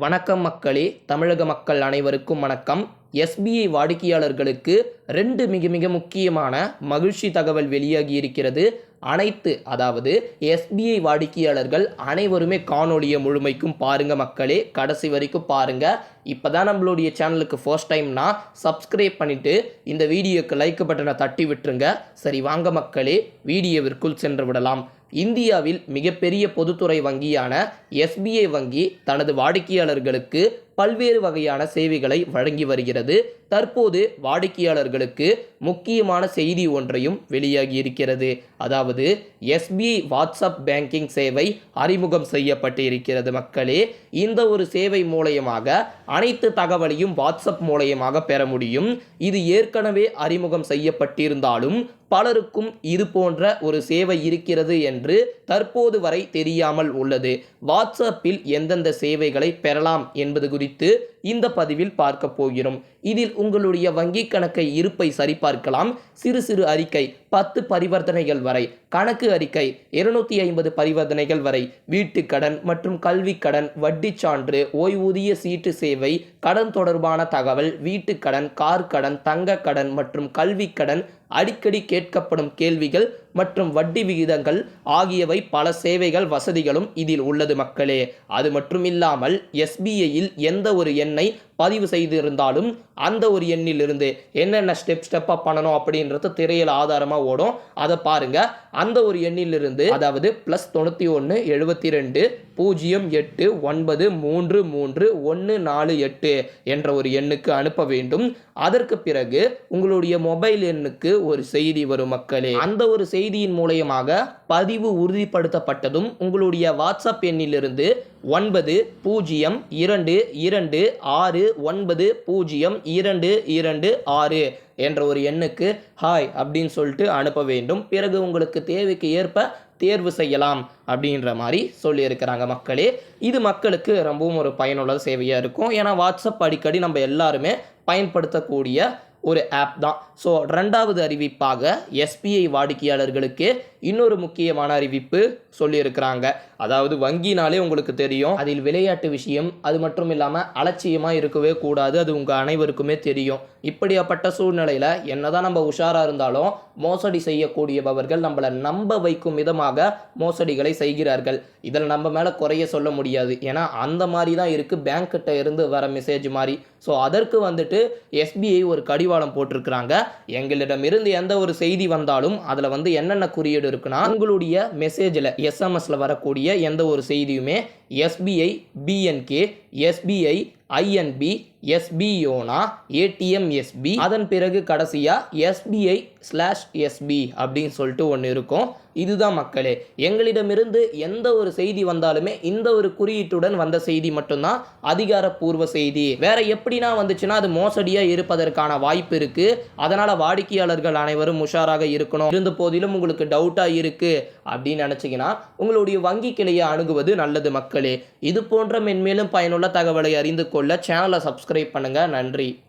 வணக்கம் மக்களே தமிழக மக்கள் அனைவருக்கும் வணக்கம். எஸ்பிஐ வாடிக்கையாளர்களுக்கு ரெண்டு மிக மிக முக்கியமான மகிழ்ச்சி தகவல் வெளியாகி இருக்கிறது. அனைத்து அதாவது எஸ்பிஐ வாடிக்கையாளர்கள் அனைவருமே காணொலியை முழுமைக்கும் பாருங்கள் மக்களே. கடைசி வரைக்கும் பாருங்க. இப்போதான் நம்மளுடைய சேனலுக்கு ஃபர்ஸ்ட் டைம்னா சப்ஸ்கிரைப் பண்ணிவிட்டு இந்த வீடியோக்கு லைக் பட்டனை தட்டி விட்டுருங்க. சரி வாங்க மக்களே வீடியோவிற்குள் சென்று விடலாம். இந்தியாவில் மிகப்பெரிய பொதுத்துறை வங்கியான எஸ்பிஐ வங்கி தனது வாடிக்கையாளர்களுக்கு பல்வேறு வகையான சேவைகளை வழங்கி வருகிறது. தற்போது வாடிக்கையாளர்களுக்கு முக்கியமான செய்தி ஒன்றையும் வெளியாகி இருக்கிறது. அதாவது எஸ்பிஐ வாட்ஸ்அப் பேங்கிங் சேவை அறிமுகம் செய்யப்பட்டு இருக்கிறது மக்களே. இந்த ஒரு சேவை மூலயமாக அனைத்து தகவலையும் வாட்ஸ்அப் மூலயமாக பெற முடியும். இது ஏற்கனவே அறிமுகம் செய்யப்பட்டிருந்தாலும் பலருக்கும் இது போன்ற ஒரு சேவை இருக்கிறது என்று தற்போது வரை தெரியாமல் உள்ளது. வாட்ஸ்அப்பில் எந்தெந்த சேவைகளை பெறலாம் என்பது குறித்து இந்த பதிவில் பார்க்க போகிறோம். இதில் உங்களுடைய வங்கி கணக்கை இருப்பை சரிபார்க்கலாம். சிறு சிறு அறிக்கை பத்து பரிவர்த்தனைகள் வரை கணக்கு அறிக்கை இருநூத்தி ஐம்பது பரிவர்த்தனைகள் வரை வீட்டு கடன் மற்றும் கல்விக் கடன் வட்டி சான்று ஓய்வூதிய சீட்டு சேவை கடன் தொடர்பான தகவல் வீட்டு கடன் கார் கடன் தங்க கடன் மற்றும் கல்விக் கடன் அடிக்கடி கேட்கப்படும் கேள்விகள் மற்றும் வட்டி விகிதங்கள் ஆகியவை பல சேவைகள் வசதிகளும் இதில் உள்ளது மக்களே. அது மட்டும் இல்லாமல் எஸ்பிஐயில் எந்த ஒரு எண்ணை பதிவு செய்திருந்தாலும் அந்த ஒரு எண்ணிலிருந்து என்னென்ன ஸ்டெப் ஸ்டெப்பாக பண்ணணும் அப்படின்றது திரையில் ஆதாரமாக ஓடும். அதை பாருங்கள் அந்த ஒரு எண்ணிலிருந்து அதாவது ப்ளஸ் தொண்ணூற்றி ஒன்று எழுபத்தி ரெண்டு பூஜ்ஜியம் எட்டு ஒன்பது மூன்று மூன்று ஒன்று நாலு எட்டு என்ற ஒரு எண்ணுக்கு அனுப்ப வேண்டும். அதற்கு பிறகு உங்களுடைய மொபைல் எண்ணுக்கு ஒரு செய்தி வரும் மக்களே. அந்த ஒரு செய்தியின் மூலயமாக பதிவு உறுதிப்படுத்தப்பட்டதும் உங்களுடைய வாட்ஸ்அப் எண்ணிலிருந்து ஒன்பது பூஜ்ஜியம் இரண்டு இரண்டு ஆறு ஒன்பது பூஜ்ஜியம் இரண்டு இரண்டு ஆறு என்ற ஒரு எண்ணுக்கு ஹாய் அப்படின்னு சொல்லிட்டு அனுப்ப வேண்டும். பிறகு உங்களுக்கு தேவைக்கு ஏற்ப தேர்வு செய்யலாம் அப்படின்ற மாதிரி சொல்லியிருக்கிறாங்க மக்களே. இது மக்களுக்கு ரொம்பவும் ஒரு பயனுள்ள சேவையாக இருக்கும். ஏன்னா வாட்ஸ்அப் அடிக்கடி நம்ம எல்லாருமே பயன்படுத்தக்கூடிய ஒரு ஆப் தான். ஸோ ரெண்டாவது அறிவிப்பாக எஸ்பிஐ வாடிக்கையாளர்களுக்கு இன்னொரு முக்கியமான அறிவிப்பு சொல்லியிருக்கிறாங்க. அதாவது வங்கினாலே உங்களுக்கு தெரியும் அதில் விளையாட்டு விஷயம் அது மட்டும் இல்லாமல் அலட்சியமாக இருக்கவே கூடாது அது உங்கள் அனைவருக்குமே தெரியும். இப்படியாப்பட்ட சூழ்நிலையில் என்னதான் நம்ம உஷாராக இருந்தாலும் மோசடி செய்யக்கூடியவர்கள் நம்மளை நம்ப வைக்கும் விதமாக மோசடிகளை செய்கிறார்கள். இதில் நம்ம மேலே குறைய சொல்ல முடியாது. ஏன்னா அந்த மாதிரி தான் இருக்குது பேங்க்கிட்ட இருந்து வர மெசேஜ் மாதிரி. ஸோ அதற்கு வந்துட்டு எஸ்பிஐ ஒரு கடிவாளம் போட்டிருக்கிறாங்க. எங்களிடமிருந்து எந்த ஒரு செய்தி வந்தாலும் அதில் வந்து என்னென்ன குறியீடு இருக்குன்னா உங்களுடைய மெசேஜில் எஸ்எம்எஸில் வரக்கூடிய எந்த ஒரு செய்தியுமே SBI PNK SBI INP SB YONO ATM SB அதன் பிறகு கடைசியாக எஸ்பிஐ ஸ்லாஷ் எஸ்பி அப்படின்னு சொல்லிட்டு ஒன்று இருக்கும். இதுதான் மக்களே எங்களிடமிருந்து எந்த ஒரு செய்தி வந்தாலுமே இந்த ஒரு குறியீட்டுடன் வந்த செய்தி மட்டும்தான் அதிகாரப்பூர்வ செய்தி. வேற எப்படின்னா வந்துச்சுன்னா அது மோசடியாக இருப்பதற்கான வாய்ப்பு இருக்கு. அதனால வாடிக்கையாளர்கள் அனைவரும் உஷாராக இருக்கணும். இருந்த போதிலும் உங்களுக்கு டவுட்டாக இருக்கு அப்படின்னு நினச்சிங்கன்னா உங்களுடைய வங்கி கிளையை அணுகுவது நல்லது மக்களே. இது போன்ற மென்மேலும் பயனுள்ள தகவலை அறிந்து கொள்ள சேனலை சப்ஸ்கிரைப் பண்ணுங்க. நன்றி.